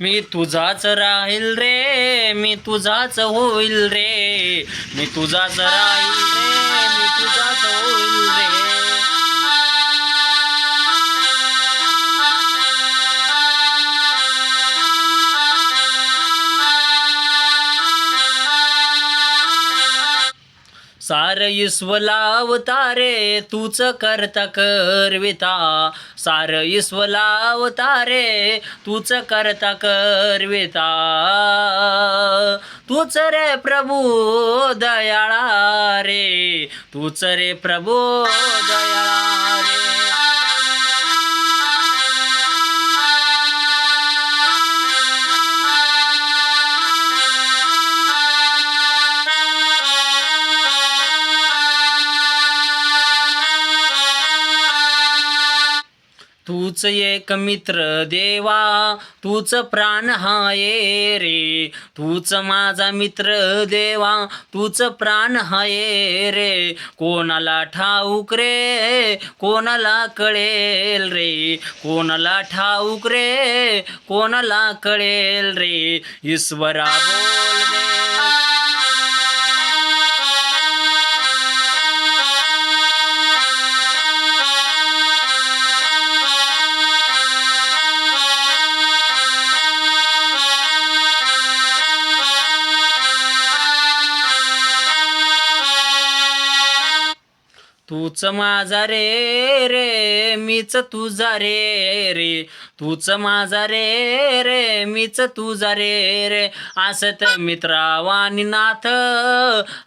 मी तुझाच राहील रे मी तुझाच होईल रे मी तुझाच राहील रे. सार ईश्वला अवतारे तूच करता करविता सार ईश्वला अवतारे तूच करता करविता तूच रे प्रभू दयाळा रे तूच रे प्रभू दयाळा. तूच एक मित्र देवा तूच प्राण हाये रे. तूच माझा मित्र देवा तूच प्राण हाये रे. कोणाला ठाऊक रे कोणाला कळेल रे. कोणाला ठाऊक रे कोणाला कळेल रे. ईश्वरा बोल रे. तूच माझा रे रे मीच तुझा रे रे. तूच माझा रे रे मीच तुझा रे रे. असत मित्रावानी नाथ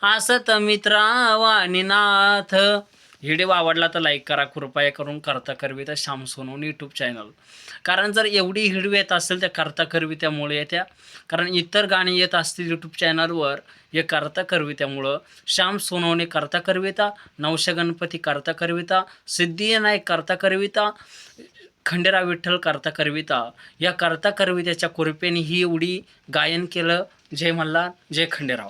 असत मित्रावानी नाथ. व्हिडिओ आवडला तर लाईक करा कृपया करून करता करविता श्याम सोनवून यूट्यूब चॅनल कारण जर एवढी व्हिडिओ येत असेल त्या करता करवित्यामुळे येत्या. कारण इतर गाणी येत असतील यूट्यूब चॅनलवर हे करता करवित्यामुळं श्याम सोनवणे करता करविता नवश गणपती करता करविता सिद्धिविनायक करता करविता खंडेराव विठ्ठल करता करविता. या करता करवित्याच्या कृपेने ही एवढी गायन केलं जय मल्हार जय खंडेराव.